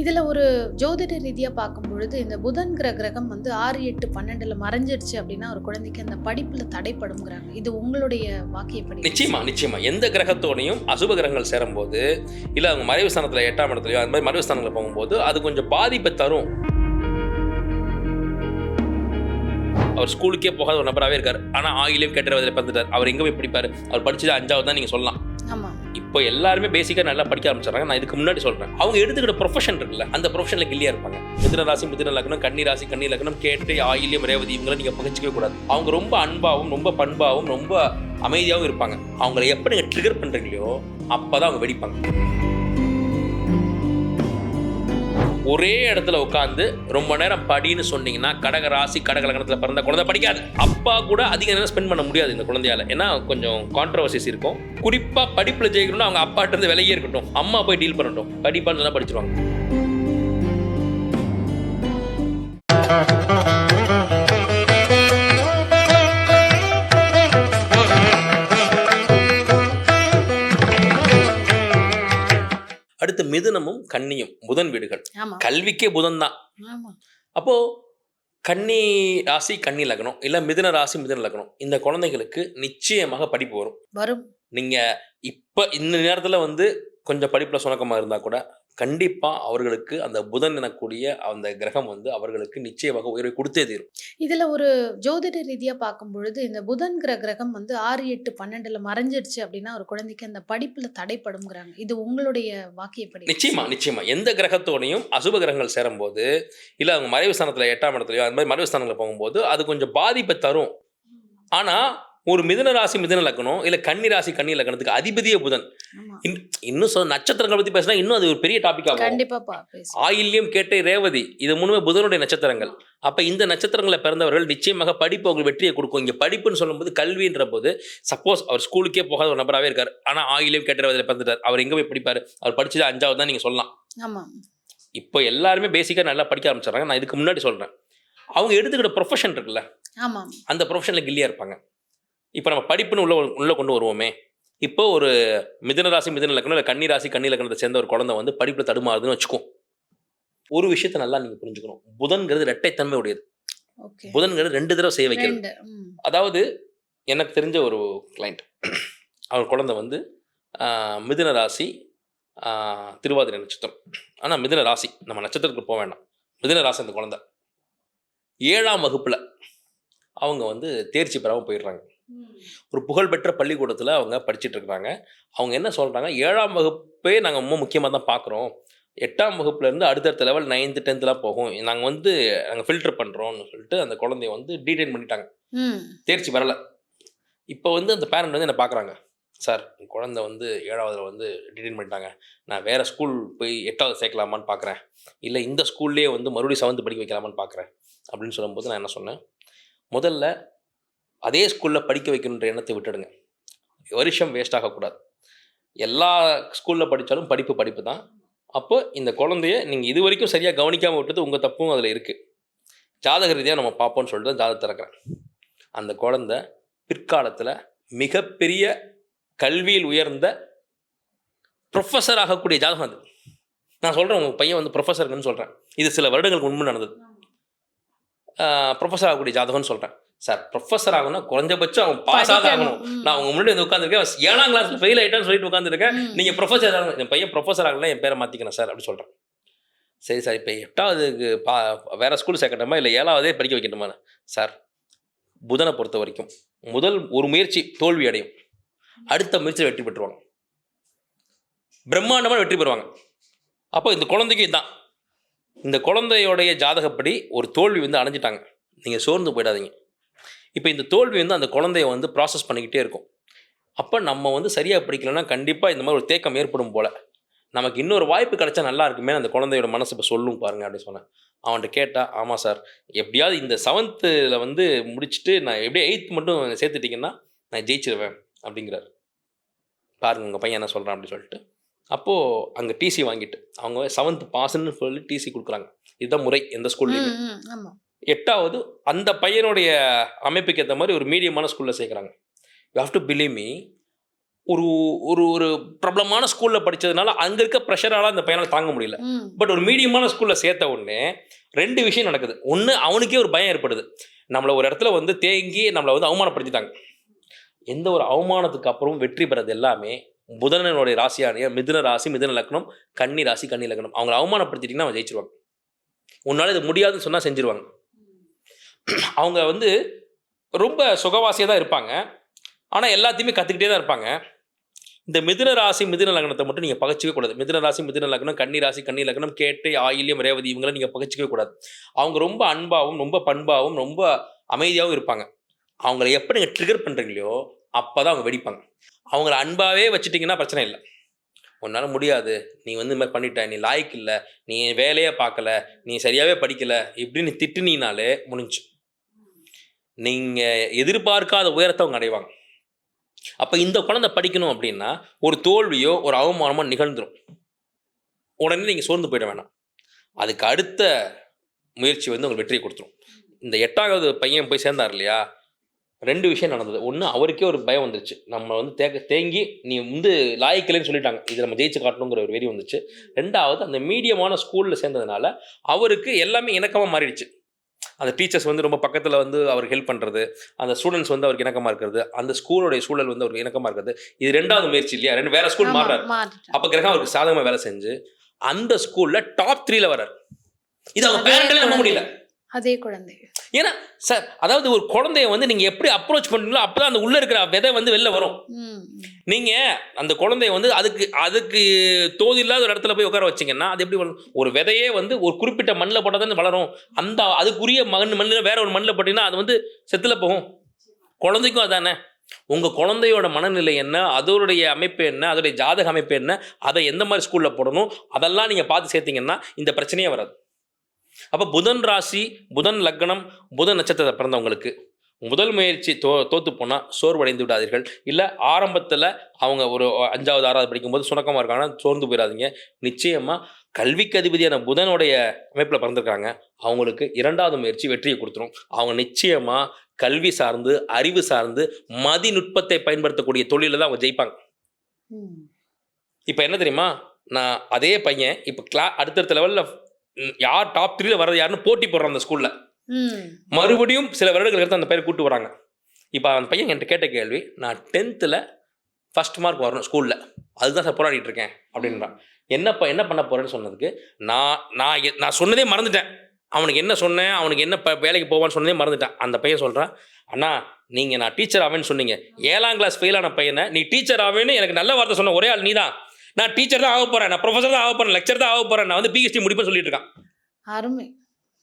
இதுல ஒரு ஜோதிட ரீதியா பார்க்கும் பொழுது இந்த புதன்கிற கிரகம் வந்து ஆறு எட்டு பன்னெண்டுல மறைஞ்சிடுச்சு அப்படின்னா ஒரு குழந்தைக்கு அந்த படிப்புல தடைப்படுங்கிறாங்க இது உங்களுடைய வாக்கியப்படி நிச்சயமா நிச்சயமா. எந்த கிரகத்தோடையும் அசுப கிரகங்கள் சேரும்போது இல்லை அவங்க மறைவு ஸ்தானத்தில் எட்டாம் இடத்துலையோ அந்த மாதிரி மறைவு ஸ்தானத்தில் போகும்போது அது கொஞ்சம் பாதிப்பை தரும். அவர் ஸ்கூலுக்கே போகாத ஒரு நபராகவே இருக்கார். ஆனால் ஆயிலையும் கேட்டுறதில் பிறந்துட்டார். அவர் எங்கே போய் படிப்பார்? அவர் படிச்சது அஞ்சாவது தான் நீங்கள் சொல்லலாம். ஆமா. இப்போ எல்லாருமே பேசிக்காக நல்லா படிக்க ஆரம்பிச்சிடறாங்க. நான் இதுக்கு முன்னாடி சொல்கிறேன் அவங்க எடுத்துக்கிட்ட ப்ரொஃபஷன் இருக்குல்ல அந்த ப்ரொஃபஷனில் கில்லியாக இருப்பாங்க. மிதுன ராசி மிதுன லக்னம் கன்னி ராசி கன்னி லக்னம் கேட்டு ஆயிலியம் ரேவதி இவங்களை நீங்கள் பகிச்சிக்கவே கூடாது. அவங்க ரொம்ப அன்பாகவும் ரொம்ப பண்பாகவும் ரொம்ப அமைதியாகவும் இருப்பாங்க. அவங்கள எப்போ நீங்கள் ட்ரிகர் பண்ணுறீங்களோ அப்போ தான் அவங்க வெடிப்பாங்க. ஒரே இடத்துல உட்காந்து ரொம்ப நேரம் படின்னு சொன்னீங்கன்னா கடக ராசி கடக லக்னத்தில் பிறந்த குழந்தை படிக்காது. அப்பா கூட அதிக நேரம் ஸ்பெண்ட் பண்ண முடியாது இந்த குழந்தையால. ஏன்னா கொஞ்சம் கான்ட்ரவர்சிஸ் இருக்கும். குறிப்பாக படிப்பில் ஜெயிக்கணும்னா அவங்க அப்பாட்டிருந்து விலகியே இருக்கட்டும். அம்மா போய் டீல் பண்ணட்டும். படிப்பான்னு சொன்னால் படிச்சிருவாங்க. மிதுனமும் கன்னியும் புதன் வீடுகள். கல்விக்கே புதன் தான். அப்போ கன்னி ராசி கன்னி லக்னம் இல்லை மிதுன ராசி மிதுன லக்னம் இந்த குழந்தைகளுக்கு நிச்சயமாக படிப்பு வரும். வரும். நீங்க இப்ப இந்த நேரத்துல வந்து கொஞ்சம் படிப்புல சுணக்கமா இருந்தா கூட கண்டிப்பா அவர்களுக்கு அந்த புதன் எனக்கூடிய அந்த கிரகம் வந்து அவர்களுக்கு நிச்சயமாக உயர்வை கொடுத்தே தீரும். இதுல ஒரு ஜோதிட ரீதியா பார்க்கும் பொழுது இந்த புதன்கிற கிரகம் வந்து ஆறு எட்டு பன்னெண்டுல மறைஞ்சிடுச்சு அப்படின்னா ஒரு குழந்தைக்கு அந்த படிப்புல தடைப்படுங்கிறாங்க இது உங்களுடைய வாக்கியப்படி நிச்சயமா நிச்சயமா. எந்த கிரகத்தோடையும் அசுப கிரகங்கள் சேரும்போது இல்ல அவங்க மறைவு ஸ்தானத்துல எட்டாம் இடத்துலயோ அந்த மாதிரி மறைவு ஸ்தானத்துல போகும்போது அது கொஞ்சம் பாதிப்பை தரும். ஆனா ஒரு மிதுன ராசி மிதுன லக்னம் இல்ல கன்னி ராசி கன்னி லக்னத்துக்கு அதிபதியே புதன். இன்னும் சொல் நட்சத்திரங்களை பத்தி பேசினா இன்னும் அது ஒரு பெரிய டாபிக் ஆகும். ஆயில்யம் கேட்டை ரேவதி இது மூணுமே புதனுடைய நட்சத்திரங்கள். அப்ப இந்த நட்சத்திரங்களை பிறந்தவர்கள் நிச்சயமாக படிப்பு உங்களுக்கு வெற்றியை கொடுக்கும். இங்க படிப்புன்னு சொல்லும்போது கல்வின்ற போது சப்போஸ் அவர் ஸ்கூலுக்கே போகாத ஒரு நபராகவே இருக்கார். ஆனா ஆயில்யம் கேட்ட ரேவதியில் பிறந்துட்டார். அவர் எங்க போய் படிப்பாரு? அவர் படிச்சது அஞ்சாவது தான் நீங்க சொல்லலாம். இப்போ எல்லாருமே பேசிக்காக நல்லா படிக்க ஆரம்பிச்சிடுறாங்க. நான் இதுக்கு முன்னாடி சொல்றேன். அவங்க எடுத்துக்கிட்ட ப்ரொஃபஷன் இருக்குல்ல அந்த ப்ரொஃபஷனில் கில்லியாக இருப்பாங்க. இப்போ நம்ம படிப்புன்னு உள்ள உள்ள கொண்டு வருவோமே. இப்போ ஒரு மிதுன ராசி மிதுன லக்னம் இல்லை கன்னி ராசி கன்னி லக்னத்தை சேர்ந்த ஒரு குழந்தை வந்து படிப்பில் தடுமாறுதுன்னு வச்சுக்கோ. ஒரு விஷயத்தை நல்லா நீங்கள் புரிஞ்சுக்கணும். புதன்கிறது இரட்டைத்தன்மை உடையது. புதன்கிறது ரெண்டு தடவை செய்ய வைக்கிறது. அதாவது எனக்கு தெரிஞ்ச ஒரு கிளைண்ட் அவர் குழந்தை வந்து மிதுன ராசி திருவாதிரை நட்சத்திரம். ஆனால் மிதுன ராசி நம்ம நட்சத்திரத்துக்கு போக வேண்டாம் மிதுன ராசி அந்த குழந்தை. ஏழாம் வகுப்பில் அவங்க வந்து தேர்ச்சி பெறாமல் போயிடுறாங்க. ஒரு புகழ்பெற்ற பள்ளிக்கூடத்தில் அவங்க படிச்சிட்டு இருக்கிறாங்க அவங்க என்ன சொல்கிறாங்க ஏழாம் வகுப்பே நாங்கள் ரொம்ப முக்கியமாக தான் பார்க்குறோம் எட்டாம் வகுப்புலேருந்து அடுத்தடுத்த லெவல் நைன்த்து டென்த்துலாம் போகும். நாங்கள் வந்து நாங்கள் ஃபில்டர் பண்ணுறோம்னு சொல்லிட்டு அந்த குழந்தைய வந்து டீடைன் பண்ணிட்டாங்க. தேர்ச்சி வரல. இப்போ வந்து அந்த பேரண்ட் வந்து என்ன பார்க்குறாங்க சார் என் குழந்தை வந்து ஏழாவதுல வந்து டிடெயின் பண்ணிட்டாங்க. நான் வேறு ஸ்கூல் போய் எட்டாவது சேர்க்கலாமான்னு பார்க்குறேன் இல்லை இந்த ஸ்கூல்லேயே வந்து மறுபடியும் செவன்த்து படிக்க வைக்கலாமான்னு பார்க்குறேன் அப்படின்னு சொல்லும்போது நான் என்ன சொன்னேன்? முதல்ல அதே ஸ்கூலில் படிக்க வைக்கணுன்ற எண்ணத்தை விட்டுடுங்க. வருஷம் வேஸ்ட் ஆகக்கூடாது. எல்லா ஸ்கூலில் படித்தாலும் படிப்பு படிப்பு தான். அப்போ இந்த குழந்தைய நீங்கள் இது வரைக்கும் சரியாக கவனிக்காமல் விட்டது உங்கள் தப்பும் அதில் இருக்குது ஜாதக ரீதியாக நம்ம பார்ப்போம்னு சொல்லிட்டு தான் ஜாதகத்தை திறக்கிறேன். அந்த குழந்தை பிற்காலத்தில் மிகப்பெரிய கல்வியில் உயர்ந்த ப்ரொஃபஸர் ஆகக்கூடிய ஜாதகம் அது. நான் சொல்கிறேன் உங்கள் பையன் வந்து ப்ரொஃபஸருக்குன்னு சொல்கிறேன் இது சில வருடங்களுக்கு முன்பு நடந்தது. ப்ரொஃபஸர் ஆகக்கூடிய ஜாதகம்னு சொல்கிறேன் சார் ப்ரொஃபஸர் ஆகணும்னா குறைஞ்சபட்சம் அவன் பாஸ் ஆக ஆகணும். நான் உங்க முன்னாடி வந்து உட்காந்துருக்கேன் ஏழாம் கிளாஸ்ல ஃபெயில் ஆயிட்டான்னு சொல்லிட்டு உட்காந்துருக்கேன் ம். நீங்க ப்ரொஃபஸர் ஆகணும். என் பையன் ப்ரொஃபஸர் ஆகலாம் என் பேரை மாத்திக்கணும் சார் அப்படி சொல்றேன். சரி சார் இப்போ எட்டாவதுக்கு பா வேற ஸ்கூல் சேர்க்கட்டுமா? இல்லை ஏழாவதே படிக்க வைக்கட்டுமா? சார் புதனை பொறுத்த வரைக்கும் முதல் ஒரு முயற்சி தோல்வி அடையும். அடுத்த முயற்சியில் வெற்றி பெற்றுவாங்க பிரம்மாண்டமாக வெற்றி பெறுவாங்க. அப்போ இந்த குழந்தைக்கு இதுதான் இந்த குழந்தையோடைய ஜாதகப்படி ஒரு தோல்வி வந்து அடைஞ்சிட்டாங்க. நீங்கள் சோர்ந்து போயிடாதீங்க. இப்போ இந்த தோல்வி வந்து அந்த குழந்தைய வந்து ப்ராசஸ் பண்ணிக்கிட்டே இருக்கும். அப்போ நம்ம வந்து சரியாக படிக்கலைன்னா கண்டிப்பாக இந்த மாதிரி ஒரு தேக்கம் ஏற்படும் போல். நமக்கு இன்னொரு வாய்ப்பு கிடைச்சா நல்லா இருக்குமே அந்த குழந்தையோட மனசு இப்போ சொல்லும் பாருங்க அப்படின்னு சொன்னேன். அவன்கிட்ட கேட்டா ஆமாம் சார் எப்படியாவது இந்த செவன்த்தில் வந்து முடிச்சுட்டு நான் எப்படியே எயித்து மட்டும் சேர்த்துட்டிங்கன்னா நான் ஜெயிச்சிருவேன் அப்படிங்கிறார். பாருங்க உங்கள் பையன் என்ன சொல்கிறான் அப்படின்னு சொல்லிட்டு. அப்போது அங்கே டிசி வாங்கிட்டு அவங்க செவன்த் பாஸ்ன்னு சொல்லி டிசி கொடுக்குறாங்க. இதுதான் முறை எந்த ஸ்கூல்லையும் எட்டாவது அந்த பையனுடைய அமைப்புக்கு ஏற்ற மாதிரி ஒரு மீடியமான ஸ்கூலில் சேர்க்குறாங்க. You have to believe me ஒரு ஒரு ஒரு பிரபலமான ஸ்கூலில் படித்ததுனால அங்கே இருக்க ப்ரெஷரால் அந்த பையனால் தாங்க முடியல. பட் ஒரு மீடியமான ஸ்கூலில் சேர்த்த உடனே ரெண்டு விஷயம் நடக்குது. ஒன்று அவனுக்கே ஒரு பயம் ஏற்படுது. நம்மளை ஒரு இடத்துல வந்து தேங்கி நம்மளை வந்து அவமானப்படுத்திட்டாங்க. எந்த ஒரு அவமானத்துக்கு அப்புறம் வெற்றி பெறது எல்லாமே புதனனுடைய ராசியான மிதுன ராசி மிதுன லக்னம் கன்னி ராசி கன்னி லக்னம். அவங்களை அவமானப்படுத்திட்டீங்கன்னா அவன் ஜெயிச்சிருவாங்க உன்னால் இது முடியாதுன்னு சொன்னால் செஞ்சிருவாங்க. அவங்க வந்து ரொம்ப சுகவாசியாக தான் இருப்பாங்க. ஆனால் எல்லாத்தையுமே கற்றுக்கிட்டே தான் இருப்பாங்க. இந்த மிதுன ராசி மிதுன லக்னத்தை மட்டும் நீங்கள் பகச்சிக்கவே கூடாது. மிதுன ராசி மிதுன லக்னம் கன்னி ராசி கன்னி லக்னம் கேட்டை ஆயில்யம் ரேவதி இவங்களை நீங்கள் பகச்சிக்கவே கூடாது. அவங்க ரொம்ப அன்பாகவும் ரொம்ப பண்பாகவும் ரொம்ப அமைதியாகவும் இருப்பாங்க. அவங்கள எப்போ நீங்கள் ட்ரிகர் பண்ணுறீங்களோ அப்போ தான் அவங்க வெடிப்பாங்க. அவங்கள அன்பாகவே வச்சுட்டிங்கன்னா பிரச்சனை இல்லை. உன்னால் முடியாது. நீ வந்து இந்த மாதிரி பண்ணிட்ட. நீ லாய்க்கு இல்லை. நீ வேலையே பார்க்கல. நீ சரியாகவே படிக்கலை. இப்படின்னு திட்டுனீனாலே முடிஞ்சு நீங்கள் எதிர்பார்க்காத உயரத்தை அவங்க அடைவாங்க. அப்போ இந்த குழந்தை படிக்கணும் அப்படின்னா ஒரு தோல்வியோ ஒரு அவமானமோ நிகழ்ந்துடும் உடனே நீங்கள் சோர்ந்து போயிட வேணாம். அதுக்கு அடுத்த முயற்சி வந்து உங்களுக்கு வெற்றியை கொடுத்துரும். இந்த எட்டாவது பையன் போய் சேர்ந்தார் இல்லையா? ரெண்டு விஷயம் நடந்தது. ஒன்று அவருக்கே ஒரு பயம் வந்துருச்சு. நம்ம வந்து தேக்க தேங்கி நீ வந்து லாய்க்கலைன்னு சொல்லிட்டாங்க. இது நம்ம ஜெயிச்சு காட்டணுங்கிற ஒரு வெறி வந்துச்சு. ரெண்டாவது அந்த மீடியமான ஸ்கூலில் சேர்ந்ததுனால அவருக்கு எல்லாமே இணக்கமாக மாறிடுச்சு. அந்த டீச்சர்ஸ் வந்து ரொம்ப பக்கத்தில் வந்து அவருக்கு ஹெல்ப் பண்ணுறது அந்த ஸ்டூடெண்ட்ஸ் வந்து அவருக்கு இணக்கமாக இருக்கிறது அந்த ஸ்கூலோடைய சூழல் வந்து அவருக்கு இணக்கமாக இருக்கிறது இது ரெண்டாவது முயற்சி இல்லையா ரெண்டு வேற ஸ்கூல் மாறுறாரு. அப்போ கிரகம் அவருக்கு சாதகமாக வேலை செஞ்சு அந்த ஸ்கூலில் டாப் த்ரீல வர்றாரு இது அவங்க அதே பேரண்ட்ல நம்ப. முடியல அதே குழந்தை. ஏன்னா சார் அதாவது ஒரு குழந்தைய வந்து நீங்கள் எப்படி அப்ரோச் பண்ணுறீங்களோ அப்போ தான் அந்த உள்ளே இருக்கிற விதை வந்து வெளில வரும். நீங்கள் அந்த குழந்தைய வந்து அதுக்கு அதுக்கு தோது இல்லாத ஒரு இடத்துல போய் உட்கார வச்சீங்கன்னா அது எப்படி வளரும்? ஒரு விதையே வந்து ஒரு குறிப்பிட்ட மண்ணில் போட்டால் தான் வளரும். அந்த அதுக்குரிய மண் மண்ணில் வேற ஒரு மண்ணில் போட்டிங்கன்னா அது வந்து செத்துல போகும். குழந்தைக்கும் அதானே. உங்கள் குழந்தையோட மனநிலை என்ன? அதோடைய அமைப்பு என்ன? அதோடைய ஜாதக அமைப்பு என்ன? அதை எந்த மாதிரி ஸ்கூலில் போடணும்? அதெல்லாம் நீங்கள் பார்த்து சேர்த்தீங்கன்னா இந்த பிரச்சனையே வராது. அப்போ புதன் ராசி புதன் லக்னம் புதன் நட்சத்திரத்தை பிறந்தவங்களுக்கு முதல் முயற்சி தோ தோத்து போனால் சோர்வடைந்து விடாதீர்கள். இல்லை ஆரம்பத்தில் அவங்க ஒரு அஞ்சாவது ஆறாவது படிக்கும்போது சுணக்கமாக இருக்காங்கன்னா சோர்ந்து போயிடாதீங்க நிச்சயமாக கல்விக்கு அதிபதியான புதனுடைய அமைப்பில் பிறந்திருக்காங்க. அவங்களுக்கு இரண்டாவது முயற்சி வெற்றியை கொடுத்துரும். அவங்க நிச்சயமாக கல்வி சார்ந்து அறிவு சார்ந்து மதிநுட்பத்தை பயன்படுத்தக்கூடிய தொழிலில் தான் அவங்க ஜெயிப்பாங்க. இப்போ என்ன தெரியுமா? நான் அதே பையன் இப்போ கிளா அடுத்தடுத்த லெவலில் யார் டாப் த்ரீல வர்றது யாருன்னு போட்டி போடுறான் அந்த ஸ்கூலில். மறுபடியும் சில வருடங்கள் எடுத்து அந்த பையனை கூட்டு வராங்க. இப்போ அந்த பையன் என்கிட்ட கேட்ட கேள்வி நான் டென்த்தில் ஃபஸ்ட் மார்க் வரணும் ஸ்கூலில் அதுதான் சார் போராடிட்டு இருக்கேன் அப்படின்றான். என்னப்பா என்ன பண்ண போறேன்னு சொன்னதுக்கு நான் நான் நான் சொன்னதே மறந்துட்டேன். அவனுக்கு என்ன சொன்னேன் அவனுக்கு என்ன வேலைக்கு போவான்னு சொன்னதே மறந்துட்டேன். அந்த பையன் சொல்கிறான் அண்ணா நீங்கள் நான் டீச்சர் ஆவேன்னு சொன்னீங்க. ஏழாம் கிளாஸ் ஃபெயில் ஆன பையனை நீ டீச்சர் ஆவேன்னு எனக்கு நல்ல வார்த்தை சொன்ன ஒரே ஆள் நீ தான் நான் டீச்சர் தான் ஆக போகிறேன் நான் ப்ரொஃபஸர் தான் ஆக போகிறேன் லெக்சர் தான் ஆக போகிறேன் நான் வந்து பிஹெச்டி முடிப்பேன்னு சொல்லிட்டு இருக்கான். அருமை.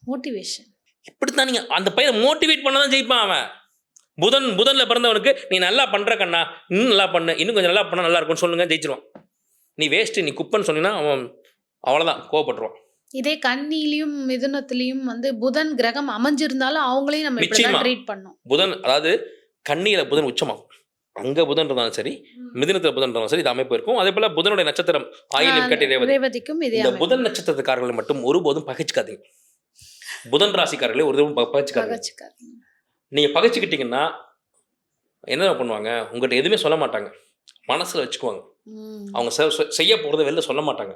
மோட்டிவேஷன் இப்படித்தான் நீங்க அந்த பையனை மோட்டிவேட் பண்ண தான் ஜெயிப்பான் அவன். புதன் புதன்ல பிறந்தவனுக்கு நீ நல்லா பண்ற கண்ணா இன்னும் நல்லா பண்ணு இன்னும் கொஞ்சம் நல்லா பண்ணா நல்லா இருக்கும்னு சொல்லுங்க ஜெயிச்சிருவான். நீ வேஸ்ட் நீ குப்பன்னு சொன்னீங்கன்னா அவன் அவ்வளவுதான் கோவப்பட்டுருவான். இதே கன்னிலையும் மிதுனத்திலையும் வந்து புதன் கிரகம் அமைஞ்சிருந்தாலும் அவங்களையும் நம்ம. ட்ரீட் பண்ணோம் புதன் அதாவது கண்ணியில புதன் உச்சமாகும். அங்க புதன் இருந்தாலும் சரி மிதுனத்துல புதன் இருந்தாலும் சரி இது அமைப்பு இருக்கும். அதே போல புதனுடைய நட்சத்திரம் ஆயிலம் கட்டி ரேவதிக்கும் இந்த. புதன் நட்சத்திரக்காரர்களை மட்டும் ஒருபோதும் பகைச்சிக்காதீங்க. புதன் ராசிக்காரர்களை ஒரு தடவை பகைச்சிக்காதீங்க. நீங்கள் பகைச்சிக்கிட்டீங்கன்னா என்ன பண்ணுவாங்க? உங்கள்கிட்ட எதுவுமே சொல்ல மாட்டாங்க. மனசில் வச்சுக்குவாங்க. அவங்க செய்ய போகிறத வெளில சொல்ல மாட்டாங்க.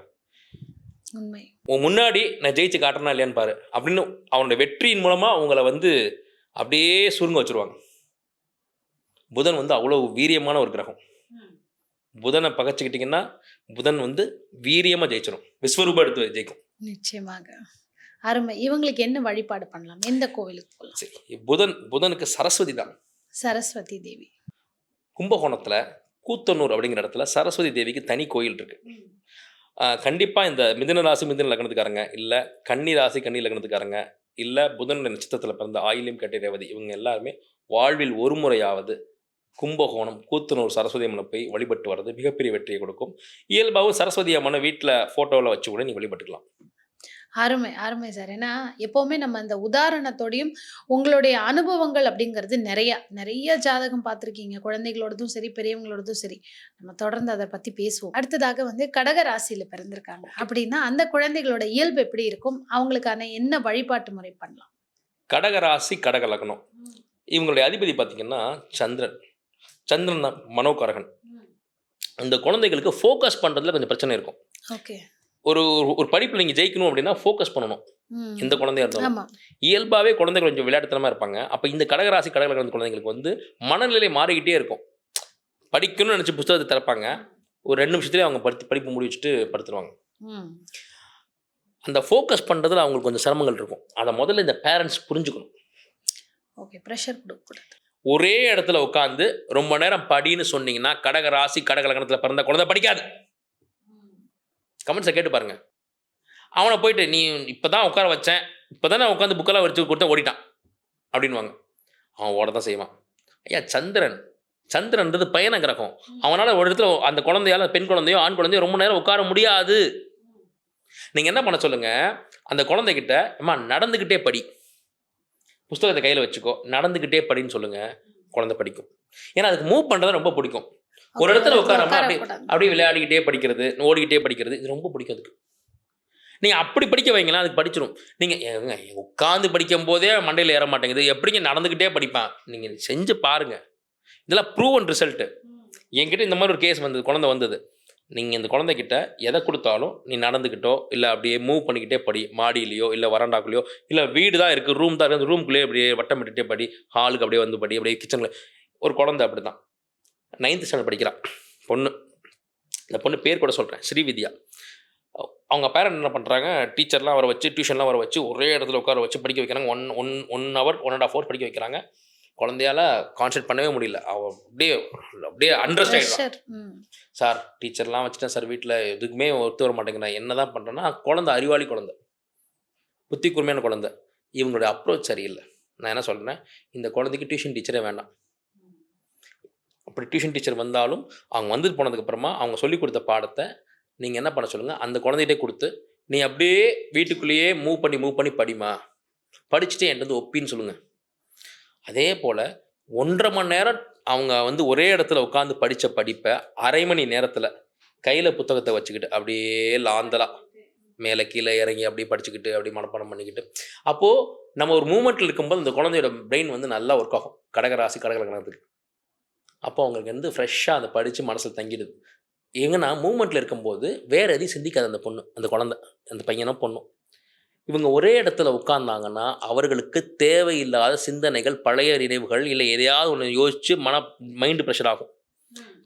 உன் முன்னாடி நான் ஜெயிச்சு காட்டுறேனா இல்லையான்னு பாரு. அப்படின்னு அவனோட வெற்றியின் மூலமாக அவங்கள வந்து அப்படியே சுருங்க வச்சிருவாங்க. புதன் வந்து அவ்வளோ வீரியமான ஒரு கிரகம். புதனை பகைச்சிக்கிட்டிங்கன்னா புதன் வந்து வீரியமாக ஜெயிச்சிடும் விஸ்வரூபம் எடுத்து ஜெயிக்கும். நிச்சயமாக. அருமை. இவங்களுக்கு என்ன வழிபாடு பண்ணலாம்? எந்த கோவிலுக்கு போகலாம்? சரி புதன் புதனுக்கு சரஸ்வதி தான். சரஸ்வதி தேவி. கும்பகோணத்தில் கூத்தனூர் அப்படிங்கிற இடத்துல சரஸ்வதி தேவிக்கு தனி கோயில் இருக்கு. கண்டிப்பாக இந்த மிதுன ராசி மிதுன லக்னத்துக்காரங்க இல்லை கன்னி ராசி கன்னி லக்னத்துக்காரங்க இல்லை புதனுடைய நட்சத்திரத்தில் பிறந்த ஆயிலியம் கட்டி ரேவதி இவங்க எல்லாருமே வாழ்வில் ஒரு முறையாவது கும்பகோணம் கூத்தனூர் சரஸ்வதி அம்மனை போய் வழிபட்டு வர்றது மிகப்பெரிய வெற்றியை கொடுக்கும். இயல்பாகவும் சரஸ்வதி அம்மனை வீட்டில் ஃபோட்டோவில் வச்சு கூட நீ வழிபட்டுக்கலாம். அருமை அருமை சார் ஏன்னா எப்பவுமே நம்ம இந்த உதாரணத்தோடையும் உங்களுடைய அனுபவங்கள் அப்படிங்கிறது நிறைய நிறைய ஜாதகம் பார்த்துருக்கீங்க. குழந்தைகளோடதும் சரி பெரியவங்களோடதும் சரி. நம்ம தொடர்ந்து அதை பத்தி பேசுவோம். அடுத்ததாக வந்து கடக ராசியில பிறந்திருக்காங்க. அப்படின்னா அந்த குழந்தைகளோட இயல்பு எப்படி இருக்கும்? அவங்களுக்கான என்ன வழிபாட்டு முறை பண்ணலாம்? கடக ராசி கடக லக்னம். இவங்களுடைய அதிபதி பார்த்தீங்கன்னா சந்திரன். சந்திரன் தான் மனோகாரகன். இந்த குழந்தைகளுக்கு ஃபோக்கஸ் பண்ணுறதுல கொஞ்சம் பிரச்சனை இருக்கும். ஓகே. ஒரு ஒரு- படிப்பில் நீங்கள் ஜெயிக்கணும் அப்படின்னா ஃபோக்கஸ் பண்ணணும். ம். எந்த குழந்தையா இருந்தாலும். இயல்பாகவே குழந்தைகள் கொஞ்சம் விளையாட்டுத்தனமாக இருப்பாங்க. அப்போ இந்த கடகராசி கடகலக்கண குழந்தைங்களுக்கு வந்து மனநிலை மாறிக்கிட்டே இருக்கும். படிக்கணும்னு நினச்சி புத்தகத்தை திறப்பாங்க. ஒரு ரெண்டு நிமிஷத்துலேயே அவங்க படித்து படிப்பு முடிச்சுட்டு படுத்துருவாங்க. ம். அந்த ஃபோக்கஸ் பண்ணுறதுல அவங்களுக்கு கொஞ்சம் சிரமங்கள் இருக்கும். அதை முதல்ல இந்த பேரண்ட்ஸ் புரிஞ்சுக்கணும். ஓகே. ப்ரெஷர் கொடுக்கக்கூடாது ஒரே இடத்துல உட்காந்து ரொம்ப நேரம் படின்னு சொன்னீங்கன்னா கடக ராசி கடகலக்கணத்தில் பிறந்த குழந்தை படிக்காது. கமெண்ட்ஸை கேட்டு பாருங்க. அவனை போயிட்டு நீ இப்போ தான் உட்கார வச்சேன். இப்போ தான் நான் உட்காந்து புக்கெல்லாம் வச்சு கொடுத்தேன் ஓடிட்டான். அப்படின்வாங்க அவன் ஓட தான் செய்வான். ஐயா சந்திரன். சந்திரன்றது பயண கிரகம். அவனால் ஒரு இடத்துல அந்த குழந்தையால பெண் குழந்தையோ ஆண் குழந்தையோ ரொம்ப நேரம் உட்கார முடியாது. நீங்கள் என்ன பண்ண சொல்லுங்கள் அந்த குழந்தைகிட்ட அம்மா நடந்துக்கிட்டே படி. புஸ்தகத்தை கையில் வச்சுக்கோ. நடந்துக்கிட்டே படின்னு சொல்லுங்க. குழந்தை படிக்கும். ஏன்னா அதுக்கு மூவ் பண்ணுறது ரொம்ப பிடிக்கும். ஒரு இடத்துல உட்காராம அப்படி. அப்படியே விளையாடிக்கிட்டே படிக்கிறது ஓடிக்கிட்டே படிக்கிறது இது ரொம்ப பிடிக்கும் அதுக்கு. நீங்கள் அப்படி படிக்க வைங்களேன் அதுக்கு படிச்சிடும் நீங்கள் உட்காந்து படிக்கும் போதே மண்டையில் ஏற மாட்டேங்குது. எப்படிங்க நடந்துக்கிட்டே படிப்பான்? நீங்கள் செஞ்சு பாருங்க. இதெல்லாம் ப்ரூவன் ரிசல்ட்டு என்கிட்ட இந்த மாதிரி ஒரு கேஸ் வந்தது குழந்தை வந்தது. நீங்கள் இந்த குழந்தைகிட்ட எதை கொடுத்தாலும் நீ நடந்துக்கிட்டோ இல்லை அப்படியே மூவ் பண்ணிக்கிட்டே படி. மாடியிலையோ இல்லை வராண்டாக்குலையோ இல்லை வீடு தான் இருக்குது ரூம் தான் இருக்குது ரூம்குள்ளேயே அப்படியே வட்டம் விட்டுட்டே படி. ஹாலுக்கு அப்படியே வந்து படி அப்படியே கிச்சனில் ஒரு குழந்தை அப்படி தான் நைன்த்து ஸ்டாண்டர்ட் படிக்கிறான் பொண்ணு. இந்த பொண்ணு பேர் கூட சொல்கிறேன் ஸ்ரீவித்யா. அவங்க பேரண்ட் என்ன பண்ணுறாங்க டீச்சர்லாம் வர வச்சு டியூஷன்லாம் வர வச்சு ஒரே இடத்துல உட்கார வச்சு படிக்க வைக்கிறாங்க. One one one hour one and half hour படிக்க வைக்கிறாங்க. குழந்தையால கான்சென்ட்ரேட் பண்ணவே முடியல. அவள் அப்படியே அப்படியே அண்டர்ஸ்ட் ஆகிடுறான் ப்ரெஷர் ம். சார் டீச்சர்லாம் வச்சுட்டேன் சார் வீட்டில் எதுக்குமே ஒத்து வர மாட்டேங்கிறேன் என்ன தான் பண்ணுறேன்னா குழந்தை அறிவாளி குழந்தை. புத்தி கூர்மையான குழந்தை. இவங்களுடைய அப்ரோச் சரியில்லை. நான் என்ன சொல்கிறேன் இந்த குழந்தைக்கு டியூஷன் டீச்சரே வேண்டாம். அப்படி டியூஷன் டீச்சர் வந்தாலும் அவங்க வந்துட்டு போனதுக்கப்புறமா அவங்க சொல்லி கொடுத்த பாடத்தை நீங்கள் என்ன பண்ண சொல்லுங்கள் அந்த குழந்தைகிட்டே கொடுத்து நீ அப்படியே வீட்டுக்குள்ளேயே மூவ் பண்ணி மூவ் பண்ணி படிமா படிச்சுட்டு என்கிட்ட வந்து ஒப்பின்னு சொல்லுங்கள் அதே போல் ஒன்றரை மணி நேரம் அவங்க வந்து ஒரே இடத்துல உட்காந்து படித்த படிப்பை அரை மணி நேரத்தில் கையில் புத்தகத்தை வச்சுக்கிட்டு அப்படியே லாந்தலாக மேலே கீழே இறங்கி அப்படியே படிச்சுக்கிட்டு அப்படியே மனப்பாடம் பண்ணிக்கிட்டு. அப்போது நம்ம ஒரு மூமெண்ட்டில் இருக்கும்போது அந்த குழந்தையோட பிரெயின் வந்து நல்லா ஒர்க் ஆகும். கடகராசி கடகரகணத்துக்கு அப்போ அவங்களுக்கு வந்து ஃப்ரெஷ்ஷாக அதை படித்து மனசில் தங்கிடுது. எங்கன்னா மூமெண்ட்டில் இருக்கும்போது வேறு எதையும் சிந்திக்காது அந்த பொண்ணு அந்த குழந்தை அந்த பையனோ பொண்ணும் இவங்க ஒரே இடத்துல உட்கார்ந்தாங்கன்னா அவர்களுக்கு தேவையில்லாத சிந்தனைகள் பழைய நினைவுகள் இல்லை எதையாவது ஒன்று யோசித்து மன மைண்டு ப்ரெஷர் ஆகும்.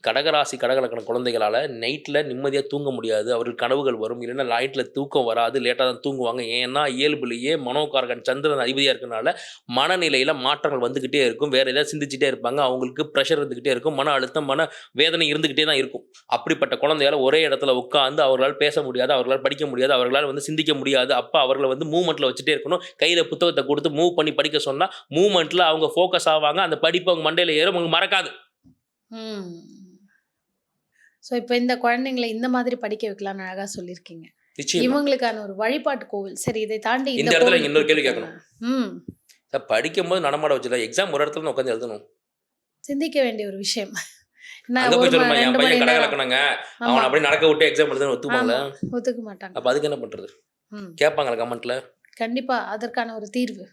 கடகராசி கடகலக்கண குழந்தைகளால் நைட்டில் நிம்மதியாக தூங்க முடியாது. அவர்கள் கனவுகள் வரும். இல்லைன்னா நைட்டில் தூக்கம் வராது. லேட்டாக தான் தூங்குவாங்க. ஏன்னா இயல்புலேயே மனோகாரகன் சந்திரன் அதிபதியாக இருக்கனால மனநிலையில் மாற்றங்கள் வந்துக்கிட்டே இருக்கும். வேறு ஏதாவது சிந்திச்சுட்டே இருப்பாங்க. அவங்களுக்கு ப்ரெஷர் இருந்துக்கிட்டே இருக்கும். மன அழுத்தம் மன வேதனை இருந்துக்கிட்டே தான் இருக்கும். அப்படிப்பட்ட குழந்தையால் ஒரே இடத்துல உட்காந்து அவர்களால் பேச முடியாது. அவர்களால் படிக்க முடியாது. அவர்களால் வந்து சிந்திக்க முடியாது. அப்போ அவர்களை வந்து மூவ்மெண்ட்டில் வச்சுட்டே இருக்கணும். கையில் புத்தகத்தை கொடுத்து மூவ் பண்ணி படிக்க சொன்னால் மூவ்மெண்ட்டில் அவங்க ஃபோக்கஸ் ஆவாங்க. அந்த படிப்பு அவங்க மண்டையில் ஏறும். அவங்க மறக்காது. ஸோ இப்போ இந்த குழந்தைங்களை இந்த மாதிரி படிக்க வைக்கலாம்னு அழகா சொல்லியிருக்கீங்க. இவங்களுக்கான ஒரு வழிபாட்டு கோவில். சரி இதை தாண்டி இந்த இடத்துல இன்னொரு கேள்வி போங்க. ம். படிக்கும்போது நடமாட வச்சுல எக்ஸாம் ஒரு இடத்துல உட்காந்து எழுதணும். சிந்திக்க வேண்டிய ஒரு விஷயம். அங்க போய் சொல்லுமா என் பையன் கடை அவன் அப்படியே நடக்க விட்டு எக்ஸாம் எழுதுன்னு ஒத்துப்பாங்களே ஒத்துக்க மாட்டாங்க. அப்போ அதுக்கு என்ன பண்ணுறது ம். கேட்பாங்களா கமெண்ட்டில் கண்டிப்பா அதற்கான ஒரு தீர்வு.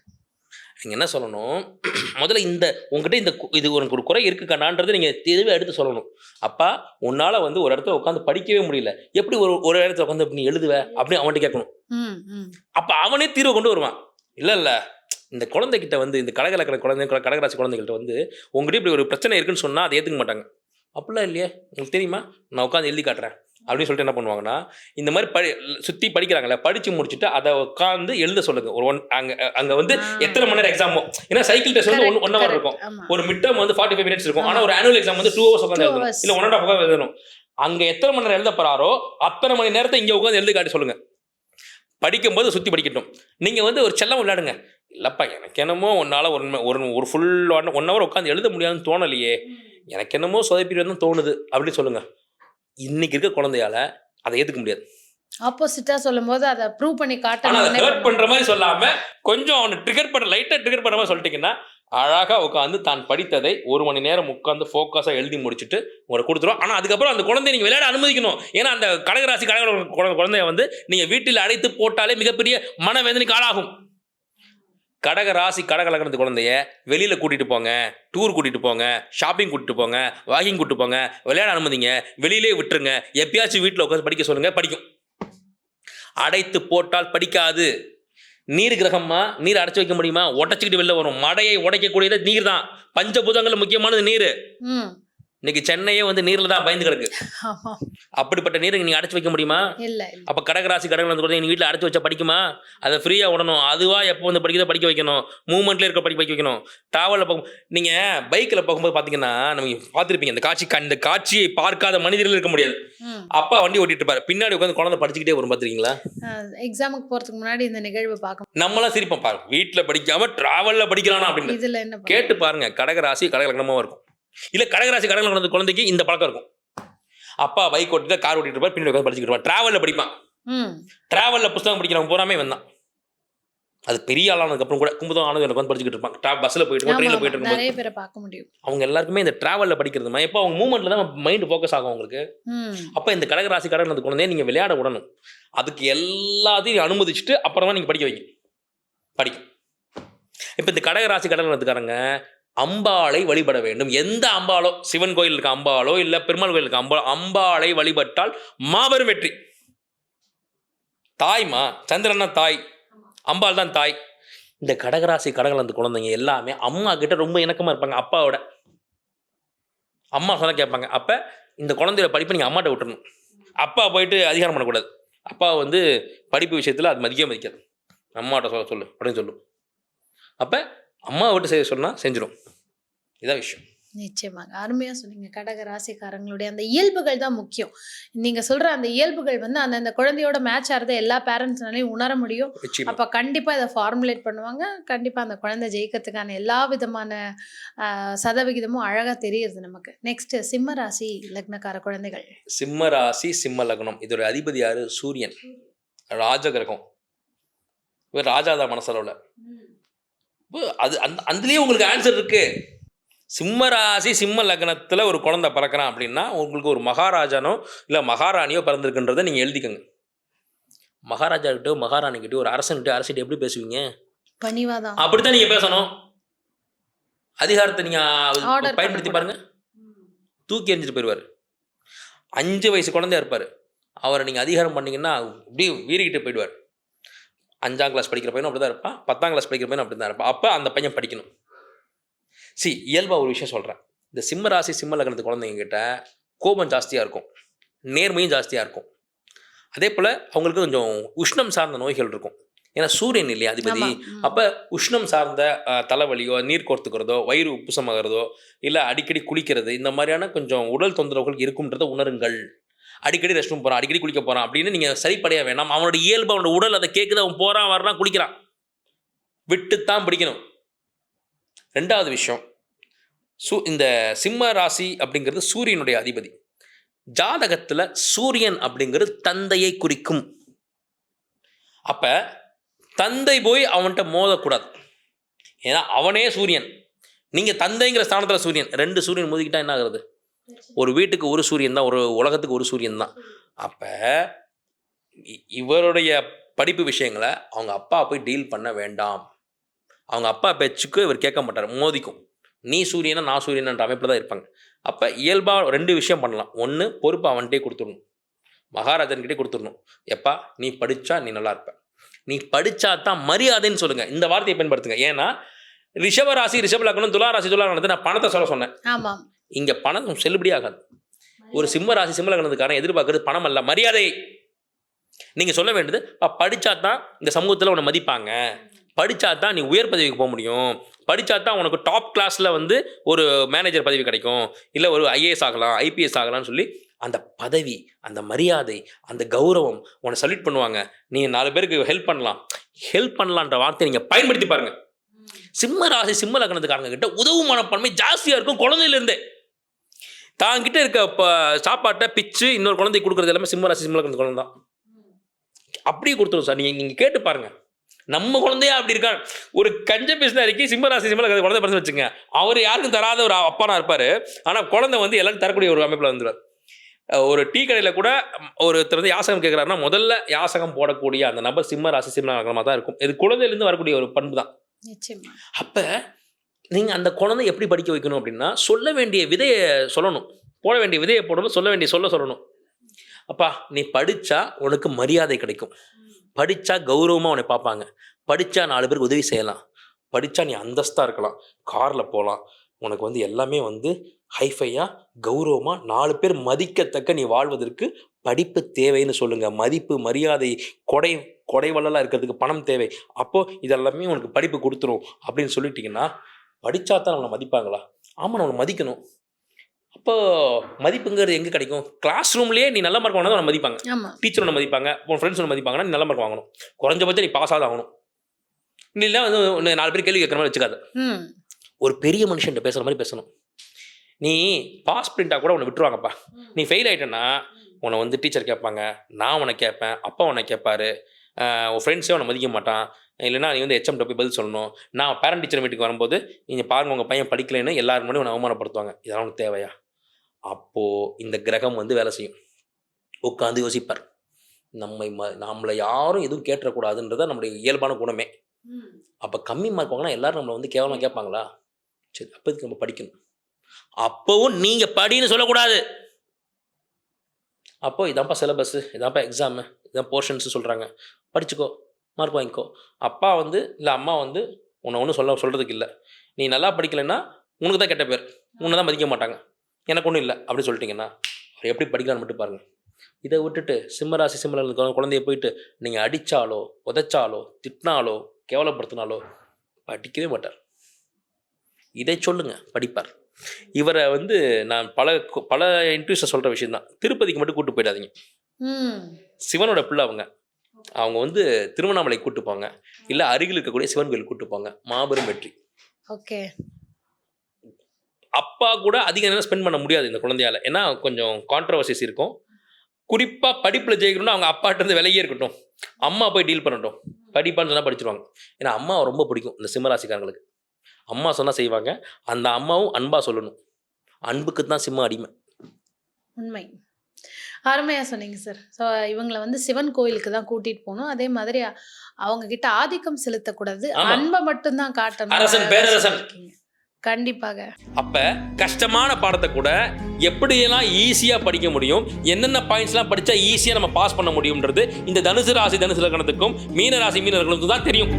நீங்கள் என்ன சொல்லணும்? முதல்ல இந்த உங்ககிட்ட இந்த இது உனக்கு ஒரு குறை இருக்கு கண்ணான்றது நீங்கள் தெளிவாக எடுத்து சொல்லணும். அப்பா உன்னால் வந்து ஒரு இடத்துல உட்காந்து படிக்கவே முடியல. எப்படி ஒரு ஒரு இடத்துல உட்காந்து நீ எழுதுவ? அப்படின்னு அவன்கிட்ட கேட்கணும். அப்போ அவனே தீர்வை கொண்டு வருவான். இல்லை இல்லை. இந்த குழந்தைகிட்ட வந்து இந்த கடகலக்கிற குழந்தை கடகராசி குழந்தைகள்ட்ட வந்து உங்ககிட்ட இப்படி ஒரு பிரச்சனை இருக்குன்னு சொன்னால் அதை ஏற்றுக்க மாட்டாங்க. அப்படிலாம் இல்லையே. உங்களுக்கு தெரியுமா? நான் உட்காந்து எழுதி காட்டுறேன். அப்படின்னு சொல்லிட்டு என்ன பண்ணுவாங்கன்னா இந்த மாதிரி படி சுற்றி படிக்கிறாங்களே படித்து முடிச்சுட்டு அதை உட்காந்து எழுத சொல்லுங்க. ஒரு ஒன் அங்கே அங்கே வந்து எத்தனை மணி நேரம் எக்ஸாமோ ஏன்னா சைக்கிள் டெஸ்ட் வந்து ஒன் ஒன் ஹவர் இருக்கும். ஒரு மிட் டேர்ம் வந்து ஃபார்ட்டி ஃபைவ் மினிட்ஸ் இருக்கும் ஆனால் ஒரு ஆனுவல் எக்ஸாம் வந்து டூ ஹவர்ஸ் உட்காந்து எழுதணும். இல்லை ஒன் அண்ட் ஹாஃப் ஹவர் எழுதணும். அங்கே எத்தனை மணி நேரம் எழுத போறாரோ அத்தனை மணி நேரத்தை இங்கே உட்காந்து எழுதி காட்டி சொல்லுங்க. படிக்கும்போது சுற்றி படிக்கட்டும். நீங்கள் வந்து ஒரு செல்லம் விளையாடுங்க. இல்லைப்பா எனக்கு என்னமோ உன்னால் ஒரு ஒரு ஒரு ஃபுல் ஒன் ஒன் ஹவர் உட்காந்து எழுத முடியாதுன்னு தோணலையே. எனக்கு என்னமோ சொதப்பிடுவேன் தான் தோணுது. அப்படின்னு சொல்லுங்க. இன்னைக்கு இருக்க குழந்தையால அதை ஏற்றுக்க முடியாது. ஆப்போசிட்டா சொல்லும்போது அதை ப்ரூவ் பண்ணி அதை ஹர்ட் காட்டணும் பண்ணுற மாதிரி சொல்லாம கொஞ்சம் அவனை ட்ரிகர் பண்ண லைட்டாக ட்ரிகர் பண்ண மாதிரி சொல்லிட்டீங்கன்னா அழகாக உட்காந்து தான் படித்ததை ஒரு மணி நேரம் உட்காந்து ஃபோக்கஸாக எழுதி முடிச்சுட்டு உங்களுக்கு கொடுத்துரும். ஆனால் அதுக்கப்புறம் அந்த குழந்தைய நீங்கள் விளையாட அனுமதிக்கணும். ஏன்னா அந்த கடகராசி கடக குழந்தை குழந்தைய வந்து நீங்கள் வீட்டில் அடைத்து போட்டாலே மிகப்பெரிய மனவேதனைக்கு ஆளாகும். கடக ராசி கடக லக்னத்து குழந்தைய வெளியில் கூட்டிகிட்டு போங்க டூர் கூட்டிகிட்டு போங்க ஷாப்பிங் கூட்டிகிட்டு போங்க வாக்கிங் கூட்டிட்டு போங்க விளையாட அனுமதிங்க வெளியிலே விட்டுருங்க எப்பயாச்சும் வீட்டில் உட்காந்து படிக்க சொல்லுங்கள் படிக்கும். அடைத்து போட்டால் படிக்காது. நீர் கிரகமா நீர் அடைச்சி வைக்க முடியுமா? உடச்சிக்கிட்டு வெளில வரும். மடையை உடைக்கக்கூடியது நீர் தான் பஞ்சபூதங்கள்ல முக்கியமானது நீர். இன்னைக்கு சென்னையே வந்து நீர்ல தான் பயந்து கிடக்கு. அப்படிப்பட்ட நீரை நீங்க அடைச்சு வைக்க முடியுமா? அப்ப கடகராசி கடகல் வந்து நீ வீட்டில் அடைச்சு வச்சா படிக்குமா? அதை ஃப்ரீயா விடணும். அதுவா எப்போ வந்து படிக்கிறதோ படிக்க வைக்கணும். மூவ்மெண்ட்ல இருக்க படிக்க வைக்கணும். டிராவலில் போகும் நீங்க பைக்கில் போகும்போது பாத்தீங்கன்னா நம்ம பார்த்துருப்பீங்க இந்த காட்சி இந்த காட்சியை பார்க்காத மனிதர்கள் இருக்க முடியாது. அப்பா வண்டி ஓட்டிட்டு இருப்பாரு. பின்னாடி உட்காந்து குழந்தை படிச்சுக்கிட்டே வரும் பார்த்துருக்கீங்களா எக்ஸாமுக்கு போறதுக்கு முன்னாடி இந்த நிகழ்வு பார்க்க நம்மளாம் சிரிப்போம் பாருங்க. வீட்டில் படிக்காம டிராவலில் படிக்கிறானா அப்படின்னு. கேட்டு பாருங்க கடகராசி கடகலக்கணமாக இருக்கும். இல்ல கடகராசி கடகலக்கணத்து குழந்தைக்கு இந்த பழக்கம் இருக்கும். அப்பா பைக் ஓட்டிட்டு கார் ஓட்டிட்டு இருப்பார் பின்னாடி உட்காந்து படிச்சுக்கிட்டு இருப்பான் டிராவலில் படிப்பான். டிராவலில் புத்தகம் படிக்கிறவங்க பூராமே வந்தான் அது பெரிய ஆளானதுக்கு அப்புறம் கூட கும்பதம் ஆனது எனக்கு வந்து படிச்சுக்கிட்டு இருப்பான். ட்ரா பஸ்ஸில் போயிட்டு ட்ரெயினில். போயிட்டு இருக்கும்போது நிறைய பேரை பார்க்க முடியும். அவங்க எல்லாருக்குமே இந்த டிராவலில் படிக்கிறது மாதிரி எப்போ அவங்க மூமெண்ட்டில் தான் மைண்ட் ஃபோக்கஸ் ஆகும் அவங்களுக்கு. அப்போ இந்த கடகராசி கடகலத்து குழந்தைய நீங்கள் விளையாட விடணும். அதுக்கு எல்லாத்தையும் அனுமதிச்சுட்டு அப்புறமா நீங்கள் படிக்க வைங்க படிக்கும் இப்போ இந்த கடகராசி கடகலத்துக்காரங்க அம்பாளை வழிபட வேண்டும். எந்த அம்பாளோ சிவன் கோயில் இருக்க அம்பாளோ இல்லை பெருமாள் கோயில் இருக்க அம்பாளை வழிபட்டால் மாபெரும் வெற்றி. தாய்மா சந்திரன்னா தாய். அம்பாள் தான் தாய். இந்த கடகராசி கடகலந்து குழந்தைங்க எல்லாமே அம்மா கிட்ட ரொம்ப இணக்கமாக இருப்பாங்க அப்பாவோட. அம்மா சொன்னா கேட்பாங்க அப்போ இந்த குழந்தையோட படிப்பை நீங்கள் அம்மாட்ட விட்டுறணும். அப்பா போயிட்டு அதிகாரம் பண்ணக்கூடாது. அப்பா வந்து படிப்பு விஷயத்தில் அது மதிக்க மதிக்காது. அம்மாட்ட சொல்ல சொல்லு. அப்படின்னு சொல்லும் அப்போ அம்மா விட்டு செய்ய சொன்னால் செஞ்சிடும் இதான் விஷயம். நிச்சயமாக. அருமையா சொன்னீங்க. கடக ராசிக்காரங்களுடைய அந்த இயல்புகள் தான் முக்கியம். நீங்க சொல்ற அந்த இயல்புகள் வந்து அந்த அந்த குழந்தையோட மேட்ச் ஆகிறத எல்லா பேரண்ட்ஸ்னாலையும் உணர முடியும். அப்ப கண்டிப்பா இதை ஃபார்முலேட் பண்ணுவாங்க. கண்டிப்பா அந்த குழந்தை ஜெயிக்கிறதுக்கான எல்லா விதமான சதவிகிதமும் அழகா தெரியுது நமக்கு. நெக்ஸ்ட் சிம்ம ராசி லக்னக்கார குழந்தைகள். சிம்ம ராசி சிம்ம லக்னம். இதோட அதிபதி யாரு? சூரியன். ராஜகிரகம் இவர் ராஜாதான் மனசளவில். அது அந்த அதுலேயே உங்களுக்கு ஆன்சர் இருக்கு. சிம்ம ராசி சிம்ம லக்னத்தில் ஒரு குழந்தை பிறக்கிறான் அப்படின்னா உங்களுக்கு ஒரு மகாராஜானோ இல்லை மகாராணியோ பிறந்திருக்குன்றதை நீங்கள் எழுதிக்கோங்க. மகாராஜா கிட்டோ மகாராணி கிட்டயோ ஒரு அரசன்கிட்ட அரசிட்ட எப்படி பேசுவீங்க? பணிவாதான் அப்படித்தான் நீங்கள் பேசணும். அதிகாரத்தை நீங்கள் பயன்படுத்தி. பாருங்க. தூக்கி எறிஞ்சிட்டு போயிடுவார் அஞ்சு வயசு குழந்தையா இருப்பார். அவரை நீங்கள் அதிகாரம் பண்ணீங்கன்னா அப்படியே வீறிக்கிட்டு போயிடுவார். அஞ்சாம் கிளாஸ் படிக்கிற பையனும் அப்படி தான் இருப்பான். பத்தாம் கிளாஸ் படிக்கிற பையனும் அப்படி தான் இருப்பான். அப்போ அந்த பையன் படிக்கணும். சி இயல்பாக ஒரு விஷயம் சொல்கிறேன் இந்த சிம்ம ராசி சிம்ம லக்னத்து குழந்தைங்க கிட்ட கோபம் ஜாஸ்தியாக இருக்கும். நேர்மையும் ஜாஸ்தியாக இருக்கும். அதே போல் அவங்களுக்கு கொஞ்சம் உஷ்ணம் சார்ந்த நோய்கள் இருக்கும். ஏன்னா சூரியன் இல்லையா அதிபதி. அப்போ உஷ்ணம் சார்ந்த தலைவலியோ நீர் கோர்த்துக்கிறதோ வயிறு உப்புசமாகிறதோ இல்லை அடிக்கடி குளிக்கிறது இந்த மாதிரியான கொஞ்சம் உடல் தொந்தரவுகள் இருக்கும்ன்றதை உணருங்கள். அடிக்கடி ரெஸ்ட் ரூம் போகிறான் அடிக்கடி குளிக்க போகிறான் அப்படின்னு நீங்கள் சரிப்படைய வேணாம். அவனோட இயல்பு அவனோட உடல் அதை கேட்குது அவன் போகிறான் வர்றான் குளிக்கிறான். விட்டுத்தான் பிடிக்கணும். ரெண்டாவது விஷயம் சூ இந்த சிம்ம ராசி அப்படிங்கிறது சூரியனுடைய அதிபதி. ஜாதகத்தில் சூரியன் அப்படிங்கிறது தந்தையை குறிக்கும். அப்போ தந்தை போய் அவன்கிட்ட மோதக்கூடாது. ஏன்னா அவனே சூரியன். நீங்கள் தந்தைங்கிற ஸ்தானத்தில் சூரியன். ரெண்டு சூரியன் மோதிக்கிட்டா என்ன ஆகுறது? ஒரு வீட்டுக்கு ஒரு சூரியன் தான் ஒரு உலகத்துக்கு ஒரு சூரியன் தான். அப்போ இவருடைய படிப்பு விஷயங்களை அவங்க அப்பா போய் டீல் பண்ண வேண்டாம். அவங்க அப்பா பேச்சுக்கு இவர் கேட்க மாட்டார் மோதிக்கும். நீ சூரியனா நான் சூரியனன்ற அமைப்பில் தான் இருப்பாங்க. அப்போ இயல்பாக ரெண்டு விஷயம் பண்ணலாம். ஒன்று பொறுப்பு அவன்கிட்டே கொடுத்துடணும். மகாராஜன்கிட்டே கொடுத்துடணும். எப்பா நீ படித்தா நீ நல்லா இருப்ப. நீ படித்தா தான் மரியாதைன்னு சொல்லுங்கள் இந்த வார்த்தையை பயன்படுத்துங்க. ஏன்னா ரிஷப ராசி ரிஷப லக்னம் துலா ராசி துலா நான் பணத்தை சொல்ல சொன்னேன். ஆமாம். இங்கே பணம் செல்லுபடி ஆகாது ஒரு சிம்ம ராசி சிம்ம லக்னத்துக்காரன் எதிர்பார்க்கறது பணம் அல்ல மரியாதை. நீங்கள் சொல்ல வேண்டியது படித்தா தான் இந்த சமூகத்தில் உன்னை மதிப்பாங்க. படித்தா தான் நீ உயர் பதவிக்கு போக முடியும். படித்தா தான் உனக்கு டாப் கிளாஸில் வந்து ஒரு மேனேஜர் பதவி கிடைக்கும். இல்லை ஒரு ஐஏஎஸ் ஆகலாம் ஐபிஎஸ் ஆகலாம்னு சொல்லி அந்த பதவி அந்த மரியாதை அந்த கௌரவம் உன்னை சல்யூட் பண்ணுவாங்க. நீ நாலு பேருக்கு ஹெல்ப் பண்ணலாம். ஹெல்ப் பண்ணலான்ற வார்த்தையை நீங்கள் பயன்படுத்தி பாருங்க. சிம்ம ராசி சிம்ம லக்னத்துக்காரங்க கிட்ட உதவு மனப்பான்மை ஜாஸ்தியாக இருக்கும் குழந்தையிலேருந்தே. தாங்கிட்ட இருக்க இப்போ சாப்பாட்டை பிச்சு இன்னொரு குழந்தைக்கு கொடுக்குறது எல்லாமே சிம்ம ராசி சிம்ம லக்னத்து குழந்தை தான் அப்படியே கொடுத்துரும் சார். நீங்கள் நீங்கள் கேட்டு பாருங்க. நம்ம குழந்தையா அப்படி இருக்கான் ஒரு கஞ்ச பிசினாரிக்கு சிம்மராசி சிம்ம லக்னத்து குழந்தை பிறந்து வச்சுங்க அவர் யாருக்கும் தராத ஒரு அப்பனா இருப்பார். ஆனால் குழந்தை வந்து எல்லாரும் தரக்கூடிய ஒரு அமைப்பில் வந்துடுவார் ஒரு டீ கடையில் கூட ஒருத்தர் வந்து யாசகம் கேட்குறாருன்னா முதல்ல யாசகம் போடக்கூடிய அந்த நபர் சிம்ம ராசி சிம்ம தான் இருக்கும். இது குழந்தையிலேருந்து வரக்கூடிய ஒரு பண்பு தான் அப்போ நீங்கள் அந்த குழந்தை எப்படி படிக்க வைக்கணும் அப்படின்னா சொல்ல வேண்டிய விதையை சொல்லணும். போட வேண்டிய விதையை போடணும் சொல்ல வேண்டிய சொல்ல சொல்லணும். அப்பா நீ படித்தா உனக்கு மரியாதை கிடைக்கும். படித்தா கௌரவமாக உன்னை பார்ப்பாங்க. படித்தா நாலு பேருக்கு உதவி செய்யலாம். படித்தா நீ அந்தஸ்தாக இருக்கலாம். காரில் போகலாம் உனக்கு வந்து எல்லாமே வந்து ஹைஃபையாக கௌரவமாக நாலு பேர் மதிக்கத்தக்க நீ வாழ்வதற்கு படிப்பு தேவைன்னு சொல்லுங்கள் மதிப்பு மரியாதை கொடை கொடை வள்ளலாக இருக்கிறதுக்கு பணம் தேவை. அப்போது இதெல்லாமே உனக்கு படிப்பு கொடுத்துரும் அப்படின்னு சொல்லிட்டிங்கன்னா படித்தா தான் நம்மளை மதிப்பாங்களா? ஆமாம் நம்மளை மதிக்கணும். அப்போ மதிப்புங்கிறது எங்கே கிடைக்கும்? கிளாஸ் ரூம்லேயே நீ நல்ல மார்க் வாங்கினா தான் மதிப்பாங்க. டீச்சர் ஒன்று மதிப்பாங்க உன் ஃப்ரெண்ட்ஸ் ஒன்று மதிப்பாங்கன்னா நீ நல்ல மார்க் வாங்கணும். குறைஞ்சபட்சம் நீ பாஸ் ஆகுது ஆகணும் இல்லை வந்து நாலு பேர் கேள்வி கேட்குற மாதிரி வச்சுக்காத. ஒரு பெரிய மனுஷன்ட்ட பேசுகிற மாதிரி பேசணும். நீ பாஸ் பிரிண்டாக கூட உன்னை விட்டுருவாங்கப்பா. நீ ஃபெயில் ஆகிட்டேன்னா உன்னை வந்து டீச்சர் கேட்பாங்க நான் உன்னை கேட்பேன் அப்பா உன்னை கேட்பாரு உன் ஃப்ரெண்ட்ஸே உன்னை மதிக்க மாட்டான் இல்லைன்னா நீ வந்து ஹெச்எம் போய் பதில் சொல்லணும். நான் பேரண்ட் டீச்சர் மீட்டிங் வரும்போது நீங்கள் பாருங்க உங்கள் பையன் படிக்கலைன்னு எல்லாரும் முன்னாடி உன்னை அவமானப்படுத்துவாங்க. இதெல்லாம் உனக்கு தேவையா? அப்போது இந்த கிரகம் வந்து வேலை செய்யும். உட்காந்து யோசிப்பார். நம்மை ம நம்மளை யாரும் எதுவும் கேட்டக்கூடாதுன்றத நம்முடைய இயல்பான குணமே. அப்போ கம்மி மார்க் வாங்கினா எல்லாரும் நம்மளை வந்து கேவலமாக கேட்பாங்களா? சரி அப்போதுக்கு நம்ம படிக்கணும். அப்போவும் நீங்கள் படின்னு சொல்லக்கூடாது. அப்போ இதான்ப்பா சிலபஸ்ஸு இதான்ப்பா எக்ஸாமு இதான் போர்ஷன்ஸு சொல்கிறாங்க படிச்சுக்கோ. மார்க் வாங்கிக்கோ. அப்பா வந்து இல்லை அம்மா வந்து உன்னை ஒன்றும் சொல்ல சொல்கிறதுக்கு இல்லை. நீ நல்லா படிக்கலைன்னா உனக்கு தான் கெட்ட பேர். உன்னை தான் மதிக்க மாட்டாங்க. எனக்கு ஒன்றும் இல்லை அப்படின்னு சொல்லிட்டீங்கன்னா அவர் எப்படி படிக்கலான்னு மட்டும் பாருங்கள் இதை விட்டுட்டு சிம்மராசி சிம்மரன் குழந்தைய போயிட்டு நீங்கள் அடித்தாலோ உதைச்சாலோ திட்டினாலோ கேவலப்படுத்தினாலோ படிக்கவே மாட்டார். இதை சொல்லுங்க படிப்பார். இவரை வந்து நான் பல பல இன்ட்ரியூஸை சொல்கிற விஷயம் தான் திருப்பதிக்கு மட்டும் கூட்டு போயிடாதீங்க. சிவனோட பிள்ளை அவங்க. அவங்க வந்து திருவண்ணாமலை கூட்டு போங்க இல்லை அருகில் இருக்கக்கூடிய சிவன் கோயில் கூட்டு போங்க மாபெரும் வெற்றி. ஓகே. அப்பா கூட அதிக நேரம் ஸ்பெண்ட் பண்ண முடியாது இந்த குழந்தையால. ஏன்னா கொஞ்சம் கான்ட்ரவர்சிஸ் இருக்கும். குறிப்பாக படிப்பில் ஜெயிக்கணும்னா அவங்க அப்பாட்ட இருந்து விலகியே இருக்கட்டும். அம்மா போய் டீல் பண்ணட்டும். படிப்பான்னு சொன்னால் படிச்சிருவாங்க. ஏன்னா அம்மாவை ரொம்ப பிடிக்கும் இந்த சிம்மராசிக்காரங்களுக்கு. அம்மா சொன்னால் செய்வாங்க. அந்த அம்மாவும் அன்பாக சொல்லணும். அன்புக்கு தான் சிம்ம அடிமை. உண்மை. அருமையா சொன்னீங்க சார் ஸோ இவங்களை வந்து சிவன் கோயிலுக்கு தான் கூட்டிட்டு போகணும். அதே மாதிரி அவங்க கிட்ட ஆதிக்கம் செலுத்தக்கூடாது. அன்பை மட்டும்தான் காட்டணும். அரசன், பேரரசன். கண்டிப்பாக. அப்போ கஷ்டமான பாடத்தை கூட எப்படியெல்லாம் ஈஸியாக படிக்க முடியும் என்னென்ன பாயிண்ட்ஸ்லாம் படித்தா ஈஸியாக நம்ம பாஸ் பண்ண முடியும்ன்றது இந்த தனுசு ராசி தனுசு லக்னத்துக்கும் மீன ராசி மீனர்களுக்கும் தான் தெரியும்.